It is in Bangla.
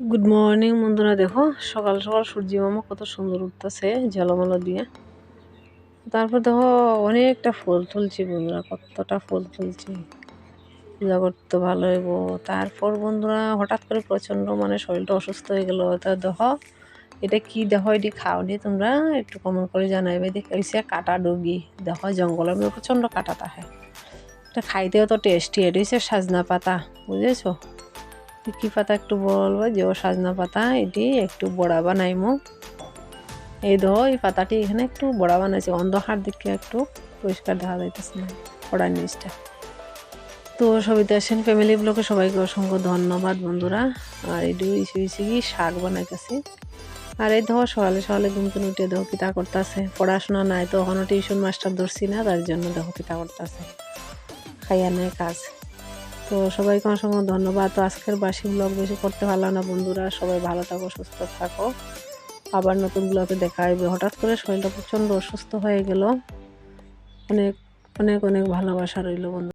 গুড মর্নিং বন্ধুরা, দেখো, সকাল সকাল সূর্য মামা কত সুন্দর উঠতেছে ঝলমলো দিয়ে। তারপর দেখো, অনেকটা ফুল তুলছি বন্ধুরা, কতটা ফুল তুলছি। পূজা করতে ভালো হইব। তারপর বন্ধুরা, হঠাৎ করে প্রচণ্ড মানে শরীরটা অসুস্থ হয়ে গেল। তা দেখো, এটা কি দেখো, এটি খাওনি তোমরা? একটু কমেন্ট করে জানাইবে। দেখে কাটা ডুগি। দেখো জঙ্গলের মধ্যে প্রচণ্ড কাটা তাহে। এটা খাইতেও তো টেস্টি এটি হচ্ছে সাজনা পাতা, বুঝেছ? কি পাতা একটু বলব, যে ও সাজনা পাতা, এটি একটু বড়া বানাইমো। এই ধো এই পাতাটি এখানে একটু বড়া বানাইছে, অন্ধকার দিকে একটু পরিষ্কার দেখা যাইতেছে না, পড়ার নিচটা। তো সবিতা আসেন ফ্যামিলি ব্লকে সবাইকে অসংখ্য ধন্যবাদ, বন্ধুরা। আর এটি ইসে ইসে কি শাক বানাইতেছি। আর এই ধর সকালে সকালে ঘুম থেকে উঠে দেখো কিতা করতেছে। পড়াশোনা নাই তো ওখানে টিউশন মাস্টার ধরছি না, তার জন্য দেখো কিতা করতেছে। খাইয়া নেয় কাজ। তো সবাইকে অসংখ্য ধন্যবাদ। তো আজকের বাসি ব্লগ বেশি করতে পারলাম না বন্ধুরা, সবাই ভালো থাকো, সুস্থ থাকো। আবার নতুন ব্লগে দেখা হবে হঠাৎ করে শরীরটা প্রচণ্ড অসুস্থ হয়ে গেল। অনেক অনেক অনেক ভালোবাসা রইল বন্ধু